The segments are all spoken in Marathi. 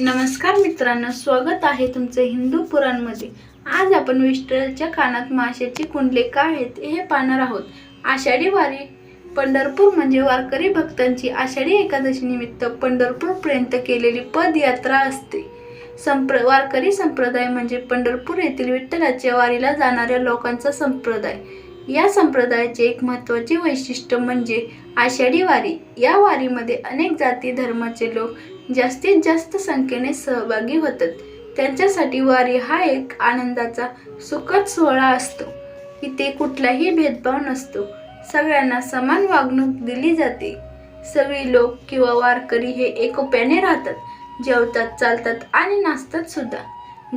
नमस्कार मित्रांनो स्वागत आहे तुमचं हिंदू पुराणमध्ये. आज आपण विष्ठलच्या कानात माशाचे कुंडले काय आहेत हे पाहणार आहोत. आषाढी वारी पंढरपूर म्हणजे वारकरी भक्तांची आषाढी एकादशी निमित्त पंढरपूरपर्यंत केलेली पदयात्रा असते. संप्र वारकरी संप्रदाय म्हणजे पंढरपूर येथील विठ्ठलाच्या वारीला जाणाऱ्या लोकांचा संप्रदाय. या संप्रदायाचे एक महत्त्वाचे वैशिष्ट्य म्हणजे आषाढी वारी. या वारीमध्ये अनेक जाती धर्माचे लोक जास्तीत जास्त संख्येने सहभागी होतात. त्यांच्यासाठी वारी हा एक आनंदाचा सुखद सोहळा असतो. इथे कुठलाही भेदभाव नसतो. सगळ्यांना समान वागणूक दिली जाते. सगळी लोक किंवा वारकरी हे एकोप्याने राहतात जेवतात चालतात आणि नाचतात सुद्धा.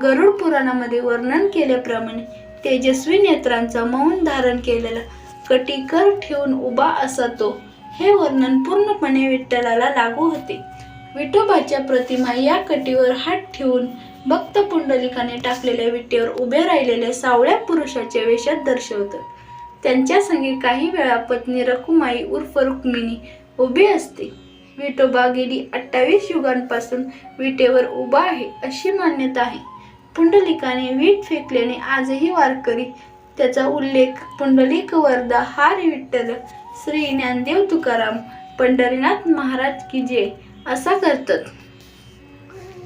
गरुड पुराणामध्ये वर्णन केल्याप्रमाणे तेजस्वी नेत्रांचा मौन धारण केलेला कटीकर ठेवून उभा असा तो हे वर्णन पूर्णपणे विठ्ठलाला लागू होते. विठोबाच्या प्रतिमा या कटीवर हात ठेवून भक्त पुंडलिकाने टाकलेल्या विटेवर उभे राहिलेल्या सावळ्या पुरुषाच्या वेशात दर्शवतात. त्यांच्या संगे काही वेळा पत्नी रकुमाई उर्फ रुक्मिणी उभी असते. विठोबा गेली अठ्ठावीस युगांपासून विटेवर उभा आहे अशी मान्यता आहे. पुंडलिकाने वीट फेकल्याने आजही वारकरी त्याचा उल्लेख पुंडलिक वरदा हार विठ्ठल श्री ज्ञानदेव तुकाराम पंढरीनाथ महाराज की जय असा करतात.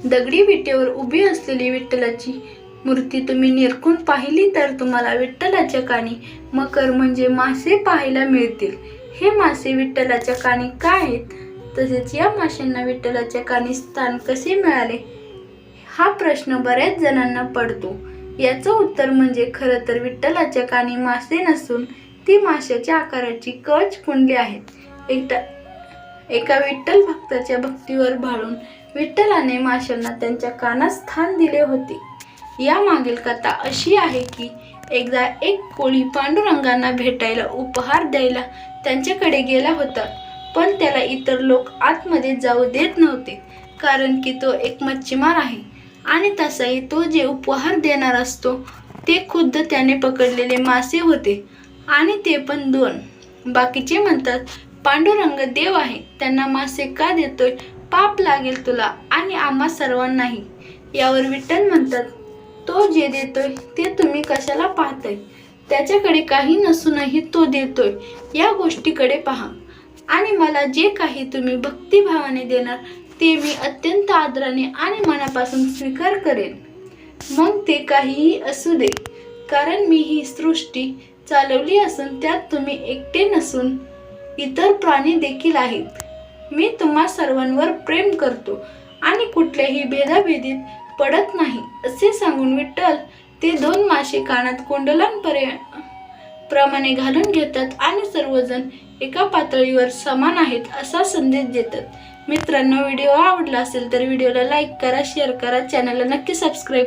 दगडी विटेवर उभी असलेली विठ्ठलाची मूर्ती तुम्ही निरखून पाहिली तर तुम्हाला विठ्ठलाच्या कानी मकर म्हणजे मासे पाहायला मिळतील. हे मासे विठ्ठलाच्या कानी काय आहेत? तसेच या माशांना विठ्ठलाच्या कानी स्थान कसे मिळाले? हा प्रश्न बऱ्याच जणांना पडतो. याचं उत्तर म्हणजे खरं तर विठ्ठलाच्या कानी मासे नसून ती माशाच्या आकाराची कच कुंडली आहेत. एकदा एका विठ्ठल भक्ताच्या भक्तीवर भाळून विठ्ठलाने माशांना त्यांच्या कानात स्थान दिले होते. या मागील कथा अशी आहे की एकदा एक कोळी पांडुरंगांना भेटायला उपहार द्यायला त्यांच्याकडे गेला होता पण त्याला इतर लोक आतमध्ये जाऊ देत नव्हते कारण की तो एक मच्छीमार आहे आणि तसाही तो जे उपहार देणार असतो ते खुद्द त्याने पकडलेले मासे होते आणि ते पण दोन. बाकीचे म्हणतात पांडुरंग देव आहे. त्यांना मासे का देतोय? पाप लागेल तुला आणि आम्हा सर्वांनाही. यावर विठ्ठल म्हणतात तो जे देतोय ते तुम्ही कशाला पाहताय? त्याच्याकडे काही नसूनही तो देतोय. या गोष्टीकडे पहा. आणि मला जे काही तुम्ही भक्तिभावाने देणार ते मी अत्यंत आदराने आणि मनापासून स्वीकार करेन. मग ते काहीही असू दे. कारण मी ही सृष्टी चालवली असून त्यात तुम्ही एकटे नसून इतर प्राणी देखील आहेत. मी तुम्हा सर्वांवर प्रेम करतो आणि कुठल्याही भेदाभेदीत पडत नाही असे सांगून विठ्ठल ते दोन मासे कानात कुंडलांपर्यंत प्रमाणे घालून घेतात आणि सर्वजण एका पातळीवर समान आहेत असा संदेश देतात. मित्रांनो व्हिडिओ आवडला असेल तर व्हिडिओला लाईक करा शेअर करा चॅनलला नक्की सबस्क्राईब